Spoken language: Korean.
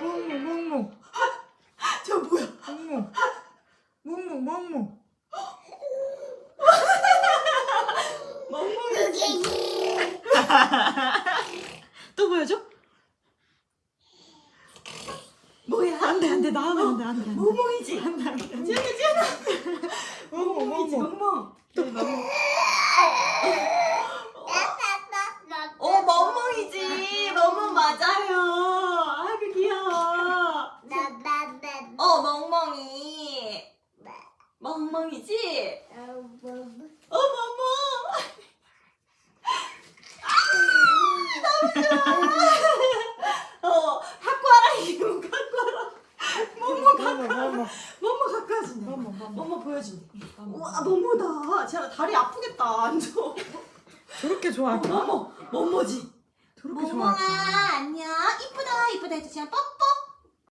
멍멍 멍멍 저 뭐야? 멍멍 멍멍 멍멍 멍멍이. 또 보여줘? 뭐야? 안돼 안돼 나오면 안돼 안돼 안돼 멍멍이지. 지연아 지연아. 멍멍 멍멍이지 멍멍 멍멍. 어 멍멍이지. 멍멍 맞아요. 아그 귀여워. 어 멍멍이. 멍멍이지. 어 멍멍. 어 갖고 와라 이거 갖고 와라. 멍멍 갖고 와라. 멍멍 갖고 와준대. 멍멍 멍멍 멍멍 보여준대. 우와 멍멍다. 제가 다리 아프겠다 앉아. 저렇게 좋아할까? 멍멍 멍멍지. 저렇게 멍멍아 좋아할까? 안녕. 이쁘다 이쁘다 해서 제가 뽀뽀.